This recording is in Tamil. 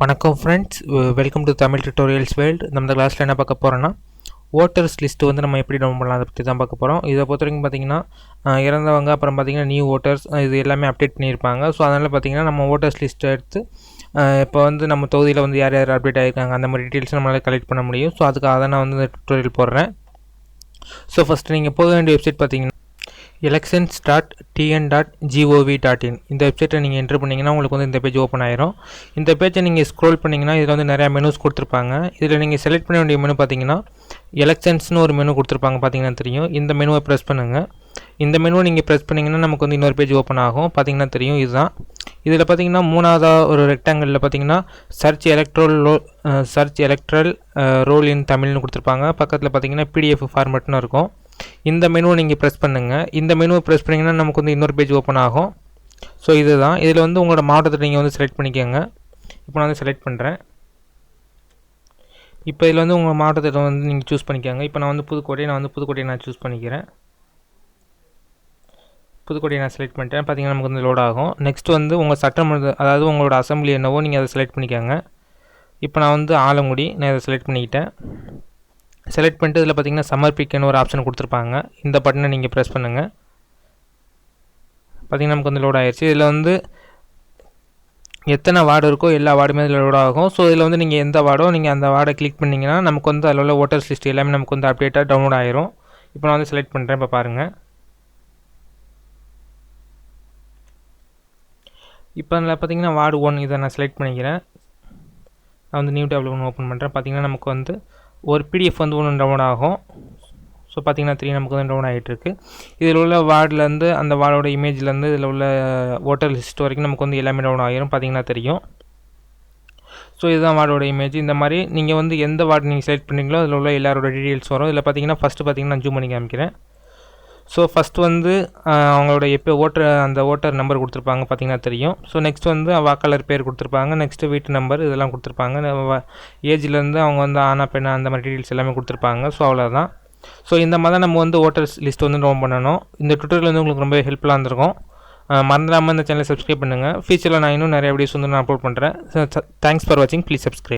வணக்கம் friends welcome to Tamil tutorials world நம்ம கிளாஸில் என்ன பார்க்க போகிறோன்னா ஓட்டர்ஸ் லிஸ்ட்டு வந்து நம்ம எப்படி டவுன் பண்ணலாம் அதை பற்றி தான் பார்க்க போகிறோம் இதை பொறுத்த வரைக்கும் பார்த்தீங்கன்னா இறந்தவங்க அப்புறம் பார்த்தீங்கன்னா நியூ ஓட்டர்ஸ் இது எல்லாமே அப்டேட் பண்ணியிருப்பாங்க. ஸோ அதனால் பார்த்தீங்கன்னா நம்ம ஓட்டர்ஸ் லிஸ்ட்டை எடுத்து இப்போ வந்து நம்ம தொகுதியில் வந்து யார் யார் அப்டேட் ஆகிருக்காங்க அந்த மாதிரி டீட்டெயில்ஸ் நம்மளால் கலெக்ட் பண்ண முடியும். ஸோ அதுக்காக தான் நான் வந்து டியூட்டோரியல் போடுறேன். ஸோ ஃபஸ்ட்டு நீங்கள் போக வேண்டிய வெப்சைட் பார்த்தீங்கன்னா elections dot TN dot gov dot in இந்த வெப்சைட்டை நீங்கள் என்ட்ரு பண்ணிங்கன்னா உங்களுக்கு வந்து இந்த பேஜ் ஓப்பன் ஆயிரும். இந்த பேஜை நீங்கள் ஸ்க்ரோல் பண்ணிங்கன்னா இதில் வந்து நிறையா மெனுஸ் கொடுத்துருப்பாங்க. இதில் நீங்கள் செலக்ட் பண்ண வேண்டிய மெனு பார்த்தீங்கன்னா எலெக்ஷன்ஸ்னு ஒரு மெனு கொடுத்துருப்பாங்க பார்த்தீங்கன்னா தெரியும். இந்த மெனுவை ப்ரெஸ் பண்ணுங்கள் இந்த மெனுவை நீங்கள் ப்ரெஸ் பண்ணிங்கன்னா நமக்கு வந்து இன்னொரு பேஜ் ஓப்பன் ஆகும். பார்த்தீங்கன்னா தெரியும் இதுதான். இதில் பார்த்தீங்கன்னா மூணாவதாக ஒரு ரெக்டாங்கிளில் பார்த்தீங்கன்னா search electoral roll search electoral roll in தமிழ்னு கொடுத்துருப்பாங்க. பக்கத்தில் பார்த்தீங்கன்னா பிடிஎஃப் ஃபார்மெட்னு இருக்கும். இந்த மெனுவை நீங்கள் ப்ரெஸ் பண்ணுங்கள் இந்த மெனுவை ப்ரெஸ் பண்ணிங்கன்னா நமக்கு வந்து இன்னொரு பேஜ் ஓப்பன் ஆகும். ஸோ இதுதான். இதில் வந்து உங்களோட மாவட்டத்தை நீங்கள் வந்து செலக்ட் பண்ணிக்கோங்க. இப்போ நான் வந்து செலக்ட் பண்ணுறேன் இப்போ இதில் வந்து உங்கள் மாவட்டத்தை வந்து நீங்கள் சூஸ் பண்ணிக்கோங்க. இப்போ நான் வந்து புதுக்கோட்டை நான் வந்து புதுக்கோட்டையை நான் சூஸ் பண்ணிக்கிறேன். புதுக்கோட்டையை நான் செலக்ட் பண்ணிட்டேன். பார்த்தீங்கன்னா நமக்கு வந்து லோட் ஆகும். நெக்ஸ்ட் வந்து உங்கள் சட்டமன்ற அதாவது உங்களோட அசம்பிளி என்னவோ நீங்கள் அதை செலக்ட் பண்ணிக்கோங்க. இப்போ நான் வந்து ஆலங்குடி நான் இதை செலக்ட் பண்ணிக்கிட்டேன். செலக்ட் பண்ணிட்டு இதில் பார்த்தீங்கன்னா சமர்ப்பிக்கன்னு ஒரு ஆப்ஷன் கொடுத்துருப்பாங்க. இந்த பட்டனை நீங்கள் ப்ரெஸ் பண்ணுங்கள் பார்த்தீங்கன்னா நமக்கு வந்து லோட் ஆயிடுச்சு இதில் வந்து எத்தனை வார்டு இருக்கோ எல்லா வார்டுமே இதில் லோட் ஆகும். ஸோ இதில் வந்து நீங்கள் எந்த வார்டோ நீங்கள் அந்த வார்டை கிளிக் பண்ணிங்கன்னா நமக்கு வந்து அதில் உள்ள ஓட்டர்ஸ் லிஸ்ட் எல்லாமே நமக்கு வந்து அப்டேட்டாக டவுன்லோட் ஆயிரும். இப்போ நான் வந்து செலக்ட் பண்ணுறேன் இப்போ பாருங்கள் இப்போ அதில் பார்த்தீங்கன்னா வார்டு ஒன் இதை நான் செலக்ட் பண்ணிக்கிறேன். நான் வந்து நியூ டேபிள் ஒன்று ஓப்பன் பண்ணுறேன் பார்த்தீங்கன்னா நமக்கு வந்து ஒரு பிடிஎஃப் வந்து ஒன்று டவுன் ஆகும். ஸோ பார்த்தீங்கன்னா த்ரீ நமக்கு வந்து டவுன் ஆகிட்டுருக்கு இதில் உள்ள வார்டுலேருந்து அந்த வார்டோட இமேஜ்லேருந்து இதில் உள்ள ஓட்டர் லிஸ்ட் வரைக்கும் நமக்கு வந்து எல்லாமே டவுன் ஆகிரும் பார்த்தீங்கன்னா தெரியும். ஸோ இதுதான் வார்டோட இமேஜ் இந்த மாதிரி நீங்கள் வந்து எந்த வார்டு நீங்கள் செலக்ட் பண்ணுறீங்களோ அதில் உள்ள எல்லாரோட டீட்டெயில்ஸ் வரும். இதில் பார்த்தீங்கன்னா ஃபஸ்ட்டு பார்த்தீங்கன்னா நான் ஜூம் பண்ணி காமிக்கிறேன். ஸோ ஃபஸ்ட்டு வந்து அவங்களோட எப்போ ஓட்டர் அந்த ஓட்டர் நம்பர் கொடுத்துருப்பாங்க பார்த்தீங்கன்னா தெரியும். ஸோ நெக்ஸ்ட் வந்து வாக்காளர் பேர் கொடுத்துருப்பாங்க. நெக்ஸ்ட்டு வீட்டு நம்பர் இதெல்லாம் கொடுத்துருப்பாங்க. ஏஜ்லேருந்து அவங்க வந்து ஆனா பெண்ணா அந்த மாதிரி டீட்டெயில்ஸ் எல்லாமே கொடுத்துருப்பாங்க. ஸோ அவ்வளோதான் ஸோ இந்த மாதிரி தான் நம்ம வந்து ஓட்டர்ஸ் லிஸ்ட் வந்து ரோம் பண்ணணும். இந்த ட்விட்டரில் வந்து உங்களுக்கு ரொம்ப ஹெல்ப்ஃபுல்லாக இருந்திருக்கும். மறந்துடாமல் இந்த சேனலை சப்ஸ்கிரைப் பண்ணுங்கள் ஃபியூச்சரில் நான் இன்னும் நிறைய வீடியோஸ் வந்து நான் அப்லோட் பண்ணுறேன் தேங்க்ஸ் ஃபார் வாட்சிங் ப்ளீஸ் சப்ஸ்கிரைப்